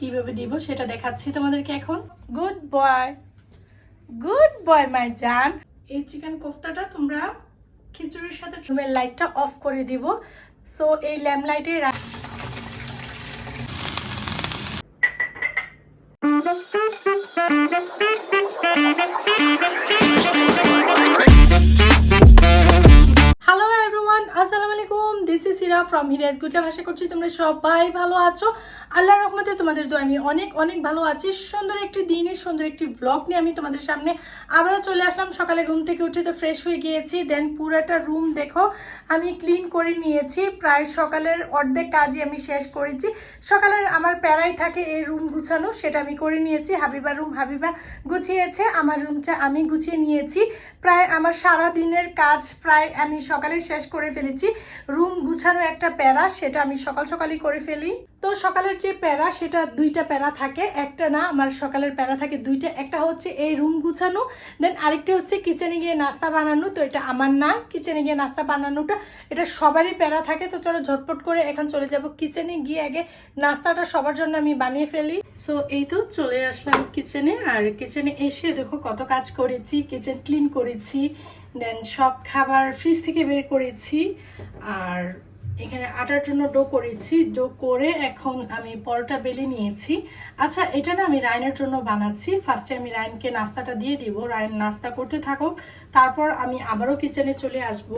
কীভাবে দিব সেটা দেখাচ্ছি তোমাদেরকে এখন। গুড বয় গুড বয় মাই জান এই চিকেন কোফতাটা তোমরা খিচুড়ির সাথে রুমের লাইটটা অফ করে দিব। সো এই ল্যাম্প লাইটে হ্যালো ইজ ফ্রম হিরাজ গুডলা ভাষা করছি। তোমরা সবাই ভালো আছো? আল্লাহ রহমতে তোমাদের দোয়া আমি অনেক অনেক ভালো আছি। সুন্দর একটি দিনে, সুন্দর একটি ব্লগ নিয়ে আমি তোমাদের সামনে আবারও চলে আসলাম। সকালে ঘুম থেকে উঠে তো ফ্রেশ হয়ে গিয়েছি। দেন পুরাটা রুম দেখো, আমি ক্লিন করে নিয়েছি। প্রায় সকালের অর্ধেক কাজই আমি শেষ করেছি। সকালের আমার প্যারাই থাকে এই রুম গুছানো, সেটা আমি করে নিয়েছি। হাবিবা রুম হাবিবা গুছিয়েছে। আমার রুমটা আমি গুছিয়ে নিয়েছি। প্রায় আমার সারা দিনের কাজ প্রায় আমি সকালে শেষ করে ফেলেছি। রুম গুছানো একটা প্যারা, সেটা আমি সকাল সকালই করে ফেলি। তো সকালের যে প্যারা, সেটা দুইটা প্যারা থাকে, একটা না, আমার সকালের প্যারা থাকে দুইটা, একটা হচ্ছে এই রুম গুছানো দেন আরেকটা হচ্ছে কিচেনে গিয়ে নাস্তা বানানো, তো এটা আমার না কিচেনে গিয়ে নাস্তা বানানোটা, এটা সবারই প্যারা থাকে, তো চলো ঝটপট করে এখন চলে যাব কিচেনে গিয়ে আগে নাস্তাটা সবার জন্য আমি বানিয়ে ফেলি। সো এই তো চলে আসলাম কিচেনে আর কিচেনে এসে দেখো কত কাজ করেছি কিচেন ক্লিন করেছি দেন সব খাবার ফ্রিজ থেকে বের করেছি, আর এখানে আটার জন্য ডো করেছি, ডো করে এখন আমি পরোটা বেলে নিয়েছি। আচ্ছা এটা না আমি রায়নের জন্য বানাচ্ছি। ফার্স্টে আমি রায়নকে নাস্তাটা দিয়ে দিব। রায়ন নাস্তা করতে থাকুক। তারপর আমি আবারও কিচেনে চলে আসব।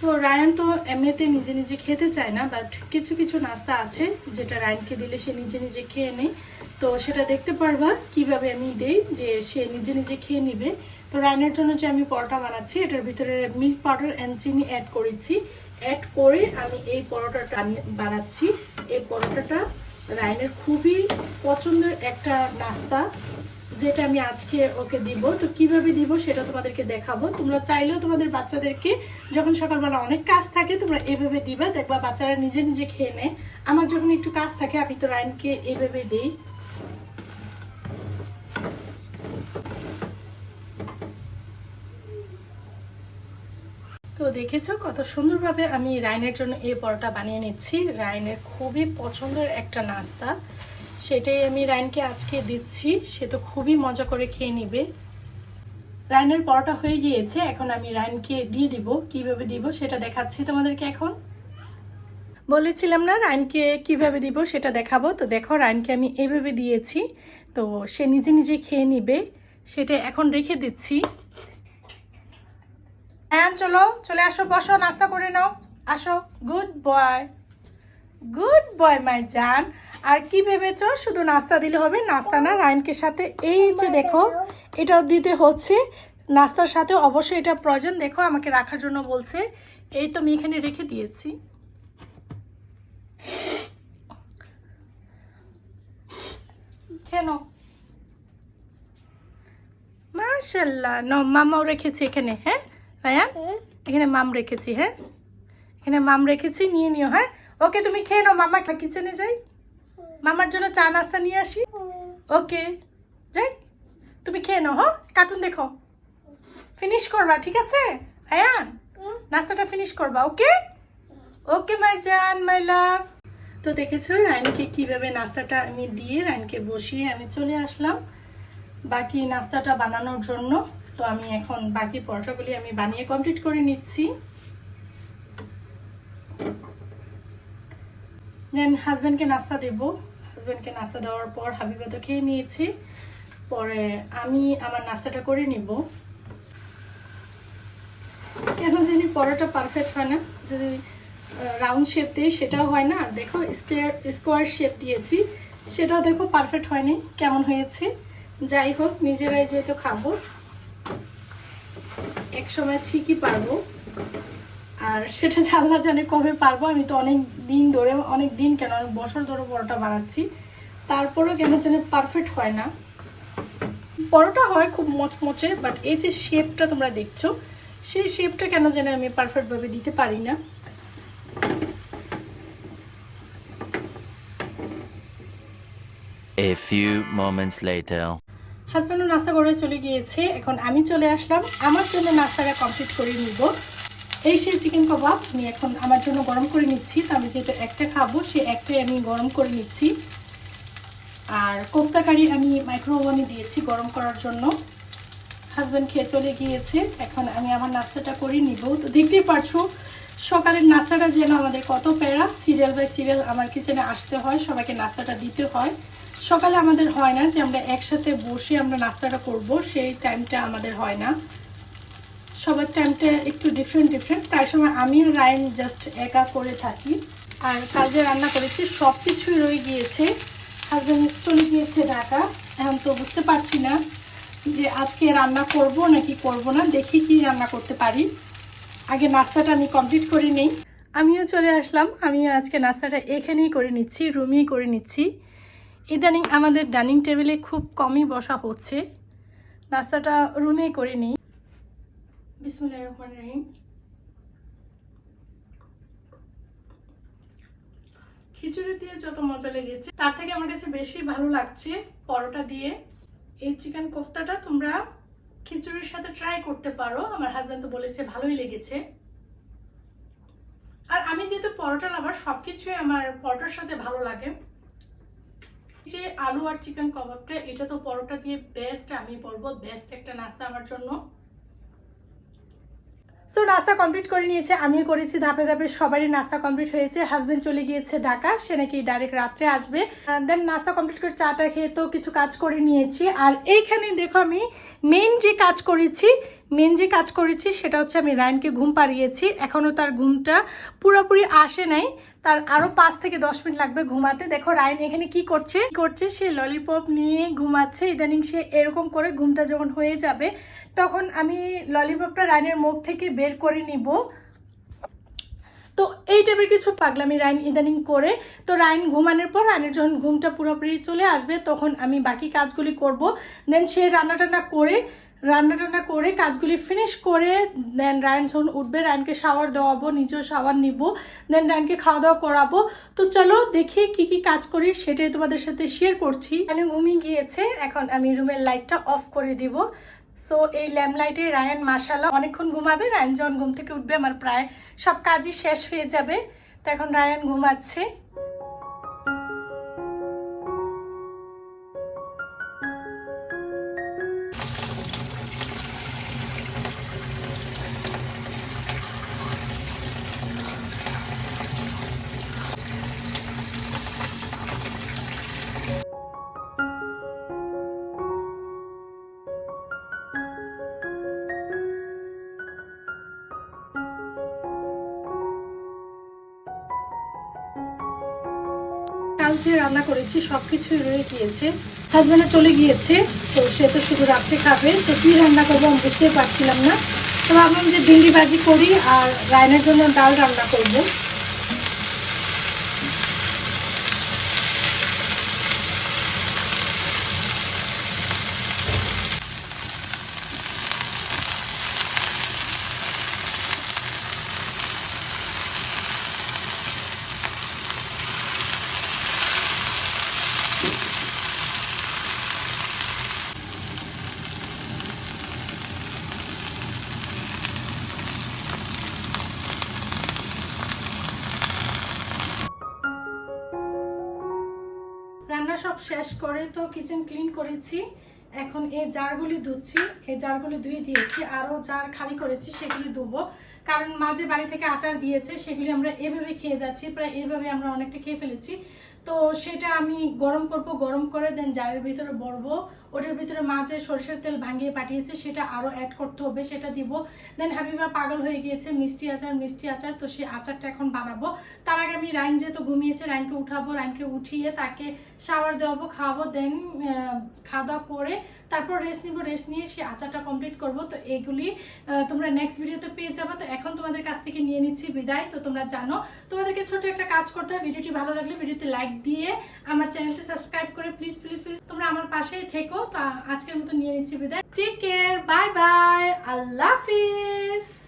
তো রায়ন তো এমনিতে নিজে নিজে খেতে চায় না বাট কিছু কিছু নাস্তা আছে যেটা রায়ানকে দিলে সে নিজে নিজে খেয়ে নেয়। তো সেটা দেখতে পারবা, কীভাবে আমি দেই, যে সে নিজে নিজে খেয়ে নিবে। তো রায়নের জন্য যে আমি পরোটা বানাচ্ছি, এটার ভিতরে মিল্ক পাউডার অ্যান্ড চিনি অ্যাড করেছি। অ্যাড করে আমি এই পরোটাটা আমি বানাচ্ছি। এই পরোটাটা রায়নের খুবই পছন্দের একটা নাস্তা, যেটা আমি আজকে ওকে দিব। তো কীভাবে দিব সেটা তোমাদেরকে দেখাবো। তোমরা চাইলেও তোমাদের বাচ্চাদেরকে, যখন সকালবেলা অনেক কাজ থাকে, তোমরা এভাবে দিবা। দেখবা বাচ্চারা নিজে নিজে খেয়ে নেয়। আমার যখন একটু কাজ থাকে, আমি তো রায়নকে এভাবে দিই। তো দেখেছ কত সুন্দরভাবে আমি রায়নের জন্য এই পরোটা বানিয়ে নিচ্ছি। রায়নের খুবই পছন্দের একটা নাস্তা। সেটাই আমি রায়নকে আজকে দিচ্ছি। সে তো খুবই মজা করে খেয়ে নিবে। রায়নের পরোটা হয়ে গিয়েছে। এখন আমি রায়নকে দিয়ে দিব। কীভাবে দিব সেটা দেখাচ্ছি তোমাদেরকে এখন। বলেছিলাম না রায়নকে কীভাবে দিব সেটা দেখাবো। তো দেখো রায়নকে আমি এইভাবে দিয়েছি। তো সে নিজে নিজে খেয়ে নিবে। সেটা এখন রেখে দিচ্ছি। হ্যাঁ চলো চলে আসো বসো নাস্তা করে নাও। আসো গুড বয় গুড বয় মাই জান। আর কি ভেবেছো? শুধু নাস্তা দিলে হবে নাস্তা না রায়নকে সাথে এই যে দেখো এটাও দিতে হচ্ছে। নাস্তার সাথে অবশ্যই এটা প্রয়োজন। দেখো আমাকে রাখার জন্য বলছে। এই তো আমি এখানে রেখে দিয়েছি। কেন মাশাল্লাহ ন মামাও রেখেছি এখানে হ্যাঁ? রায়ান এখানে মাম রেখেছি হ্যাঁ? এখানে মাম রেখেছি, নিয়ে নিও হ্যাঁ? ওকে, তুমি খেয়ে নাও, মামা কিচেনে যাই। মামার জন্য চা, নাস্তা নিয়ে আসি। ওকে, যাই। তুমি খেয়ে নাও হ্যাঁ? কার্টুন দেখো। ফিনিশ করবা, ঠিক আছে? আয়ান, নাস্তাটা ফিনিশ করবা, ওকে? ওকে মাই জান মাই লাভ তো দেখেছ, রায়নকে কীভাবে নাস্তাটা আমি দিয়ে, রায়নকে বসিয়ে আমি চলে আসলাম বাকি নাস্তাটা বানানোর জন্য। তো আমি এখন বাকি পরোটাগুলি আমি বানিয়ে কমপ্লিট করে নিচ্ছি। দেন হাজব্যান্ডকে নাস্তা দেব। হাজব্যান্ডকে নাস্তা দেওয়ার পর হাবিবা তো খেয়ে নিয়েছি। পরে আমি আমার নাস্তাটা করে নিব। কেন জানি পরোটা পারফেক্ট হয় না। যদি রাউন্ড শেপ দিই সেটাও হয় না। আর দেখো স্কোয়ার স্কোয়ার শেপ দিয়েছি। সেটাও দেখো পারফেক্ট হয়নি। কেমন হয়েছে? যাই হোক, নিজেরাই যেহেতু খাব এক সময় ঠিকই পারব। আর সেটা জানলা জানে কবে পারব, আমি তো অনেক দিন ধরে, অনেক দিন কেন, অনেক বছর ধরে পরোটা বানাচ্ছি। তারপরেও কেন জানে পারফেক্ট হয় না। পরোটা হয় খুব মচমচে বাট এই যে শেপটা তোমরা দেখছ, সেই শেপটা কেন জানে আমি পারফেক্টভাবে দিতে পারি না। A few moments later. হাজব্যান্ডও নাস্তা করে চলে গিয়েছে। এখন আমি চলে আসলাম। আমার জন্য নাস্তাটা কমপ্লিট করে নিব। এই সেই চিকেন কাবাব আমি এখন আমার জন্য গরম করে নিচ্ছি। তো আমি যেহেতু একটা খাব, সে একটাই আমি গরম করে নিচ্ছি। আর কোপ্তা কারি আমি মাইক্রো ওভেনে দিয়েছি গরম করার জন্য। হাজব্যান্ড খেয়ে চলে গিয়েছে। এখন আমি আমার নাস্তাটা করে নিব। তো দেখতেই পারছ, সকালের নাস্তাটা যেন আমাদের কত প্যারা। সিরিয়াল বাই সিরিয়াল আমার কিচেনে আসতে হয়, সবাইকে নাস্তাটা দিতে হয়। সকালে আমাদের হয় না যে আমরা একসাথে বসে আমরা নাস্তাটা করব, সেই টাইমটা আমাদের হয় না। সবার টাইমটা একটু ডিফারেন্ট ডিফারেন্ট প্রায় সময় আমি রায়ন জাস্ট একা করে থাকি। আর কাজে রান্না করেছি সব কিছুই রয়ে গিয়েছে। হাজব্যান্ড চলে গিয়েছে ঢাকা। এখন তো বুঝতে পারছি না যে আজকে রান্না করব নাকি করব না। দেখি কি রান্না করতে পারি। আগে নাস্তাটা আমি কমপ্লিট করে নিই। আমিও চলে আসলাম। আমিও আজকে নাস্তাটা এখানেই করে নিচ্ছি রুমেই করে নিচ্ছি। ইদানিং আমাদের ডাইনিং টেবিলে খুব কমই বসা হচ্ছে। নাস্তাটা রুমে করে নিই। রহমান রহিম। খিচুড়ি দিয়ে যত মজা লেগেছে, তার থেকে আমার কাছে বেশি ভালো লাগছে পরোটা দিয়ে। এই চিকেন কোফতাটা তোমরা খিচুড়ির সাথে ট্রাই করতে পারো। আমার হাজব্যান্ড তো বলেছে ভালোই লেগেছে। আর আমি যেহেতু পরোটা লাভার সবকিছুই আমার পরোটার সাথে ভালো লাগে। যে আলু আর চিকেন কাবাবটা এটা তো পরোটা দিয়ে বেস্ট আমি বলব বেস্ট একটা নাস্তা আমার জন্য। সো নাস্তা কমপ্লিট করে নিয়েছে, আমিও করেছি, ধাপে ধাপে সবারই নাস্তা কমপ্লিট হয়েছে। হাজবেন্ড চলে গিয়েছে ঢাকা, সে নাকি ডাইরেক্ট রাত্রে আসবে। দেন নাস্তা কমপ্লিট করে চাটা খেয়ে তো কিছু কাজ করে নিয়েছি। আর এইখানে দেখো আমি মেন যে কাজ করেছি মেন যে কাজ করেছি সেটা হচ্ছে আমি রায়নকে ঘুম পাড়িয়েছি। এখনও তার ঘুমটা পুরোপুরি আসে নাই। তার আরও পাঁচ থেকে দশ মিনিট লাগবে ঘুমাতে। দেখো রায়ন এখানে কি করছে? করছে? সে ললিপপ নিয়ে ঘুমাচ্ছে। ইদানিং সে এরকম করে ঘুমটা যখন হয়ে যাবে, তখন আমি ললিপপটা রায়নের মুখ থেকে বের করে নিব। তো এই টাইপের কিছু পাগলামি রাইন ইদানিং করে। তো রাইন ঘুমানোর পর রাইনের যখন ঘুমটা পুরোপুরি চলে আসবে, তখন আমি বাকি কাজগুলি করব। দেন সে রান্না টান্না করে রান্না টান্না করে কাজগুলি ফিনিশ করে দেন রায়ন যখন উঠবে, রায়নকে শাওয়ার দেওয়াবো, নিজেও শাওয়ার নিব দেন রায়নকে খাওয়া দাওয়া করাবো। তো চলো দেখি কি কি কাজ করি, সেটাই তোমাদের সাথে শেয়ার করছি। আমি ঘুমিয়ে গিয়েছে, এখন আমি রুমের লাইটটা অফ করে দিব। সো এই ল্যাম্প লাইটে রায়ান মাসালা অনেকক্ষণ ঘুমাবে। রায়ন যখন ঘুম থেকে উঠবে, আমার প্রায় সব কাজই শেষ হয়ে যাবে। তো এখন রায়ন ঘুমাচ্ছে। যে রান্না করেছি সব কিছুই রয়ে গিয়েছে। হাজব্যান্ডে চলে গিয়েছে, তো সে তো শুধু রাত্রে খাবে। তো কী রান্না করব আমি বুঝতেই পারছিলাম না। তো ভাবলাম যে ভিন্ডি ভাজি করি আর রায়নের জন্য ডাল রান্না করব। তো কিচেন ক্লিন করেছি। এখন এই জারগুলি ধুচ্ছি এই জারগুলি ধুয়ে দিয়েছি, আরও জার খালি করেছি সেগুলি ধুবো। কারণ মাঝে বাড়ি থেকে আচার দিয়েছে সেগুলি আমরা এভাবে খেয়ে যাচ্ছি, প্রায় এভাবে আমরা অনেকটা খেয়ে ফেলেছি। তো সেটা আমি গরম করব, গরম করে দেন জারের ভিতরে বড়বো ওটার ভিতরে মাঝে সরষের তেল ভাঙিয়ে পাঠিয়েছে, সেটা আরও অ্যাড করতে হবে, সেটা দিব। দেন হাবিবা পাগল হয়ে গিয়েছে, মিষ্টি আচার মিষ্টি আচার, তো সেই আচারটা এখন বানাবো। তার আগে আমি রাইন যেহেতু ঘুমিয়েছে, রাইনকে উঠাবো, রাইনকে উঠিয়ে তাকে শাওয়ার দেওয়াবো, খাওয়াবো দেন খাওয়া দাওয়া করে তারপর রেস্ট নিব রেস্ট নিয়ে সে আচারটা কমপ্লিট করব। তো এগুলি তোমরা নেক্সট ভিডিওতে পেয়ে যাবে। তো এখন তোমাদের কাছ থেকে নিয়ে নিচ্ছি বিদায়। তো তোমরা জানো, তোমাদেরকে ছোট একটা কাজ করতে হয়। ভিডিওটি ভালো লাগলে ভিডিওতে লাইক দিয়ে আমার চ্যানেলটা সাবস্ক্রাইব করে প্লিজ প্লিজ প্লিজ তোমরা আমার পাশেই থেকো। তো আজকের মতো নিয়ে নিচ্ছি বিদায়। টেক কেয়ার বাই বাই আল্লাহ হাফিজ।